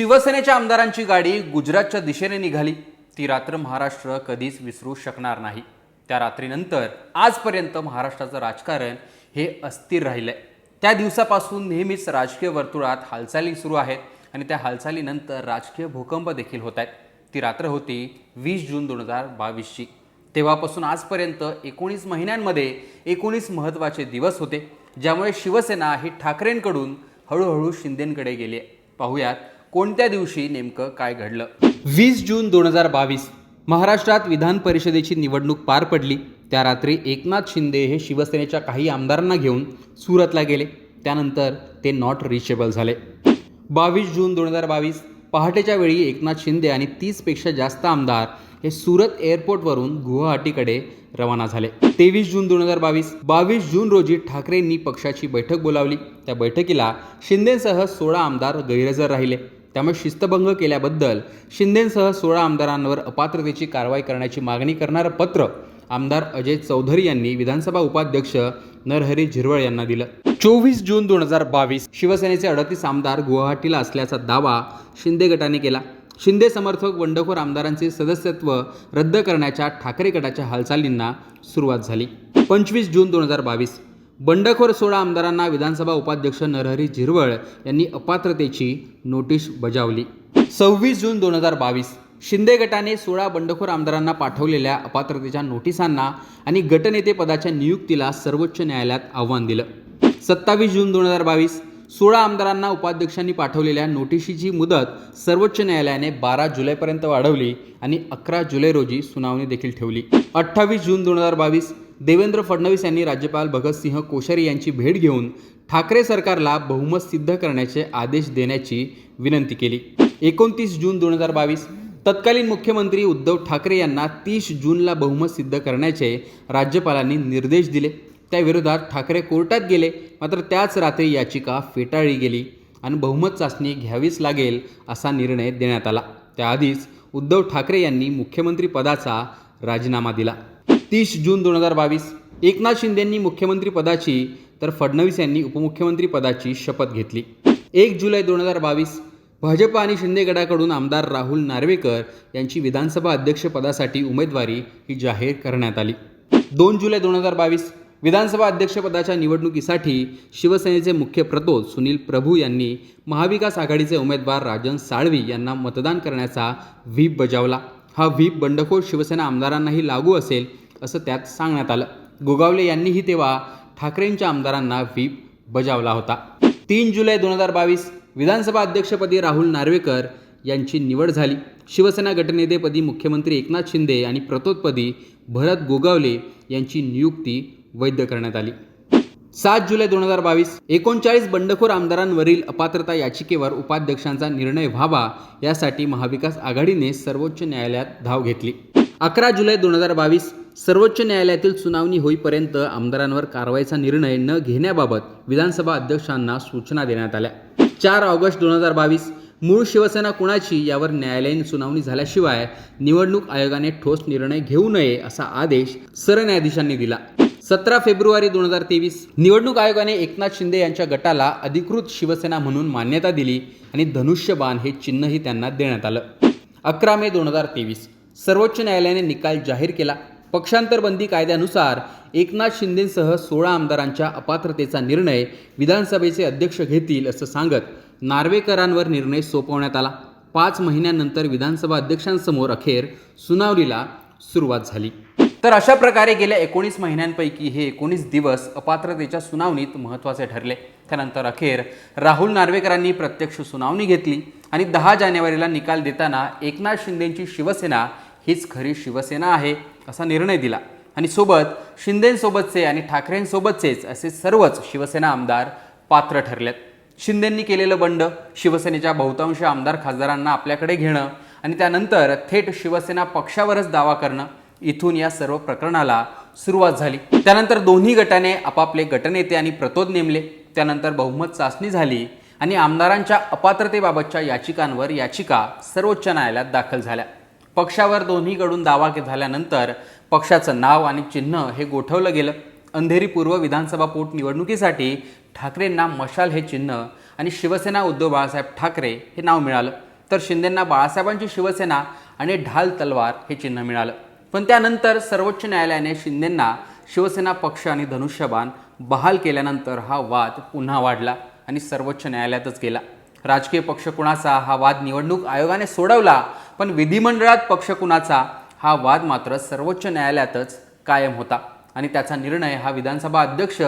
शिवसेनेच्या आमदारांची गाडी गुजरातच्या दिशेने निघाली. ती रात्र महाराष्ट्र कधीच विसरू शकणार नाही. त्या रात्रीनंतर आजपर्यंत महाराष्ट्राचं राजकारण हे अस्थिर राहिलंय. त्या दिवसापासून नेहमीच राजकीय वर्तुळात हालचाली सुरू आहेत आणि त्या हालचालीनंतर राजकीय भूकंप देखील होत आहेत. ती रात्र होती वीस जून दोन हजार बावीसची. तेव्हापासून आजपर्यंत एकोणीस महिन्यांमध्ये एकोणीस महत्त्वाचे दिवस होते ज्यामुळे शिवसेना ही ठाकरेंकडून हळूहळू शिंदेंकडे गेली पाहूयात कोणत्या दिवशी नेमकं काय घडलं? वीस जून दोन हजार बावीस महाराष्ट्रात विधान परिषदेची निवडणूक पार पडली. त्या रात्री एकनाथ शिंदे हे शिवसेनेच्या काही आमदारांना घेऊन सुरतला गेले. त्यानंतर ते नॉट रिचेबल झाले. बावीस जून दोन हजार बावीस पहाटेच्या वेळी एकनाथ शिंदे आणि तीसपेक्षा जास्त आमदार हे सुरत एअरपोर्टवरून गुवाहाटीकडे रवाना झाले. तेवीस जून दोन हजार बावीस बावीस जून रोजी ठाकरेंनी पक्षाची बैठक बोलावली. त्या बैठकीला शिंदेसह सोळा आमदार गैरहजर राहिले. त्यामुळे शिस्तभंग केल्याबद्दल शिंदेसह सोळा आमदारांवर अपात्रतेची कारवाई करण्याची मागणी करणारं पत्र आमदार अजय चौधरी यांनी विधानसभा उपाध्यक्ष नरहरी झिरवळ यांना दिलं. चोवीस जून दोन हजार बावीस शिवसेनेचे अडतीस आमदार गुवाहाटीला असल्याचा दावा शिंदे गटाने केला. शिंदे समर्थक बंडखोर आमदारांचे सदस्यत्व रद्द करण्याच्या ठाकरे गटाच्या हालचालींना सुरुवात झाली. पंचवीस जून दोन हजार बावीस बंडखोर सोळा आमदारांना विधानसभा उपाध्यक्ष नरहरी झिरवळ यांनी अपात्रतेची नोटीस बजावली. सव्वीस जून दोन हजार बावीस शिंदे गटाने सोळा बंडखोर आमदारांना पाठवलेल्या अपात्रतेच्या नोटिसांना आणि गटनेते पदाच्या नियुक्तीला सर्वोच्च न्यायालयात आव्हान दिलं. सत्तावीस जून दोन हजार बावीस सोळा आमदारांना उपाध्यक्षांनी पाठवलेल्या नोटिशीची मुदत सर्वोच्च न्यायालयाने बारा जुलैपर्यंत वाढवली आणि अकरा जुलै रोजी सुनावणी देखील ठेवली. अठ्ठावीस जून दोन हजार बावीस देवेंद्र फडणवीस यांनी राज्यपाल भगतसिंह कोश्यारी यांची भेट घेऊन ठाकरे सरकारला बहुमत सिद्ध करण्याचे आदेश देण्याची विनंती केली. एकोणतीस जून दोन हजार बावीस तत्कालीन मुख्यमंत्री उद्धव ठाकरे यांना तीस जूनला बहुमत सिद्ध करण्याचे राज्यपालांनी निर्देश दिले. त्याविरोधात ठाकरे कोर्टात गेले मात्र त्याच रात्री याचिका फेटाळली गेली आणि बहुमत चाचणी घ्यावीच लागेल असा निर्णय देण्यात आला. त्याआधीच उद्धव ठाकरे यांनी मुख्यमंत्री पदाचा राजीनामा दिला. तीस जून दोन हजार बावीस. एकनाथ शिंदेंनी मुख्यमंत्रीपदाची तर फडणवीस यांनी उपमुख्यमंत्रीपदाची शपथ घेतली. एक जुलै दोन हजार बावीस भाजप आणि शिंदे गटाकडून आमदार राहुल नार्वेकर यांची विधानसभा अध्यक्षपदासाठी उमेदवारी ही जाहीर करण्यात आली. दोन जुलै दोन हजार बावीस विधानसभा अध्यक्षपदाच्या निवडणुकीसाठी शिवसेनेचे मुख्य प्रतोद सुनील प्रभू यांनी महाविकास आघाडीचे उमेदवार राजन साळवी यांना मतदान करण्याचा व्हीप बजावला. हा व्हीप बंडखोर शिवसेना आमदारांनाही लागू असेल असं त्यात सांगण्यात आलं. गोगावले यांनीही तेव्हा ठाकरेंच्या आमदारांना व्हीप बजावला होता. तीन जुलै दोन हजार बावीस विधानसभा अध्यक्षपदी राहुल नार्वेकर यांची निवड झाली. शिवसेना गटनेतेपदी मुख्यमंत्री एकनाथ शिंदे आणि प्रतोदपदी भरत गोगावले यांची नियुक्ती वैध करण्यात आली. सात जुलै दोन हजार बावीस एकोणचाळीस बंडखोर आमदारांवरील अपात्रता याचिकेवर उपाध्यक्षांचा निर्णय व्हावा यासाठी महाविकास आघाडीने सर्वोच्च न्यायालयात धाव घेतली. अकरा जुलै दोन हजार बावीस सर्वोच्च न्यायालयातील सुनावणी होईपर्यंत आमदारांवर कारवाईचा निर्णय न घेण्याबाबत विधानसभा अध्यक्षांना सूचना देण्यात आल्या. चार ऑगस्ट दोन हजार बावीस मूळ शिवसेना कुणाची यावर न्यायालयीन सुनावणी झाल्याशिवाय निवडणूक आयोगाने ठोस निर्णय घेऊ नये असा आदेश सरन्यायाधीशांनी दिला. सतरा फेब्रुवारी दोन हजार तेवीस निवडणूक आयोगाने एकनाथ शिंदे यांच्या गटाला अधिकृत शिवसेना म्हणून मान्यता दिली आणि धनुष्यबाण हे चिन्हही त्यांना देण्यात आलं. अकरा मे दोन हजार तेवीस सर्वोच्च न्यायालयाने निकाल जाहीर केला. पक्षांतर बंदी कायद्यानुसार एकनाथ शिंदेसह सोळा आमदारांच्या अपात्रतेचा निर्णय विधानसभेचे अध्यक्ष घेतील असं सांगत नार्वेकरांवर निर्णय सोपवण्यात आला. पाच महिन्यानंतर विधानसभा अध्यक्षांसमोर अखेर सुनावणीला सुरुवात झाली. तर अशा प्रकारे गेल्या एकोणीस महिन्यांपैकी हे एकोणीस दिवस अपात्रतेच्या सुनावणीत महत्त्वाचे ठरले. त्यानंतर अखेर राहुल नार्वेकरांनी प्रत्यक्ष सुनावणी घेतली आणि दहा जानेवारीला निकाल देताना एकनाथ शिंदेंची शिवसेना हीच खरी शिवसेना आहे. असा निर्णय दिला. आणि सोबत शिंदेंसोबतचे आणि ठाकरेंसोबतचेच असे सर्वच शिवसेना आमदार पात्र ठरलेत. शिंदेंनी केलेलं बंड शिवसेनेच्या बहुतांश आमदार खासदारांना आपल्याकडे घेणं आणि त्यानंतर थेट शिवसेना पक्षावरच दावा करणं इथून या सर्व प्रकरणाला सुरुवात झाली. त्यानंतर दोन्ही गटाने आपापले गटनेते आणि प्रतोद नेमले. त्यानंतर बहुमत चाचणी झाली आणि आमदारांच्या अपात्रतेबाबतच्या याचिकांवर याचिका सर्वोच्च न्यायालयात दाखल झाल्या. पक्षावर दोन्हीकडून दावा झाल्यानंतर पक्षाचं नाव आणि चिन्ह हे गोठवलं गेलं. अंधेरी पूर्व विधानसभा पोटनिवडणुकीसाठी ठाकरेंना मशाल हे चिन्ह आणि शिवसेना उद्धव बाळासाहेब ठाकरे हे नाव मिळालं. तर शिंदेंना बाळासाहेबांची शिवसेना आणि ढाल तलवार हे चिन्ह मिळालं. पण त्यानंतर सर्वोच्च न्यायालयाने शिंदेंना शिवसेना पक्ष आणि धनुष्यबाण बहाल केल्यानंतर हा वाद पुन्हा वाढला आणि सर्वोच्च न्यायालयातच गेला. राजकीय पक्ष कुणाचा हा वाद निवडणूक आयोगाने सोडवला पण विधिमंडळात पक्ष कुणाचा हा वाद मात्र सर्वोच्च न्यायालयातच कायम होता. आणि त्याचा निर्णय हा विधानसभा अध्यक्ष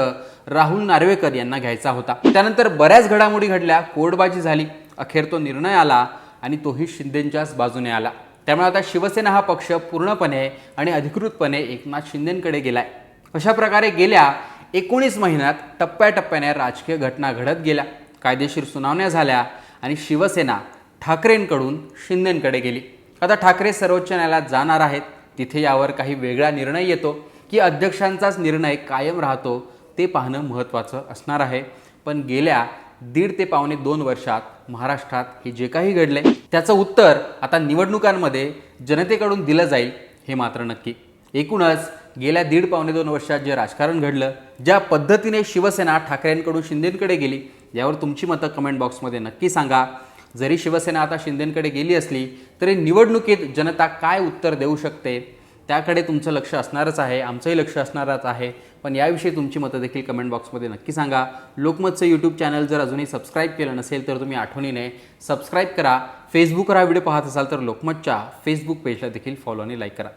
राहुल नार्वेकर यांना घ्यायचा होता. त्यानंतर बऱ्याच घडामोडी घडल्या कोर्टबाजी झाली. अखेर तो निर्णय आला आणि तोही शिंदेंच्याच बाजूने आला. त्यामुळे आता शिवसेना हा पक्ष पूर्णपणे आणि अधिकृतपणे एकनाथ शिंदेंकडे गेलाय. अशा प्रकारे गेल्या एकोणीस महिन्यात टप्प्याटप्प्याने राजकीय घटना घडत गेल्या. कायदेशीर सुनावण्या झाल्या आणि शिवसेना ठाकरेंकडून शिंदेंकडे गेली. आता ठाकरे सर्वोच्च न्यायालयात जाणार आहेत. तिथे यावर काही वेगळा निर्णय येतो. की अध्यक्षांचाच निर्णय कायम राहतो ते पाहणं महत्त्वाचं असणार आहे. पण गेल्या दीड ते पावणे दोन वर्षात महाराष्ट्रात हे जे काही घडले त्याचं उत्तर आता निवडणुकांमध्ये जनतेकडून दिलं जाईल हे मात्र नक्की. एकूणच गेल्या दीड पावणे दोन वर्षात जे राजकारण घडलं ज्या पद्धतीने शिवसेना ठाकरेंकडून शिंदेंकडे गेली यावर तुमची मतं कमेंट बॉक्समध्ये नक्की सांगा. जरी शिवसेना आता शिंदेंकडे गेली असली तरी निवडणुकीत जनता काय उत्तर देऊ शकते? त्याकडे तुमचं लक्ष असणारच आहे आमचंही लक्ष असणारच आहे. पण याविषयी तुमची मतं देखील कमेंट बॉक्समध्ये नक्की सांगा. लोकमतचं यूट्यूब चॅनल जर अजूनही सबस्क्राईब केलं नसेल तर तुम्ही आठवणीने सबस्क्राईब करा. फेसबुकवर हा व्हिडिओ पाहत असाल तर लोकमतच्या फेसबुक पेजला देखील फॉलो आणि लाईक करा.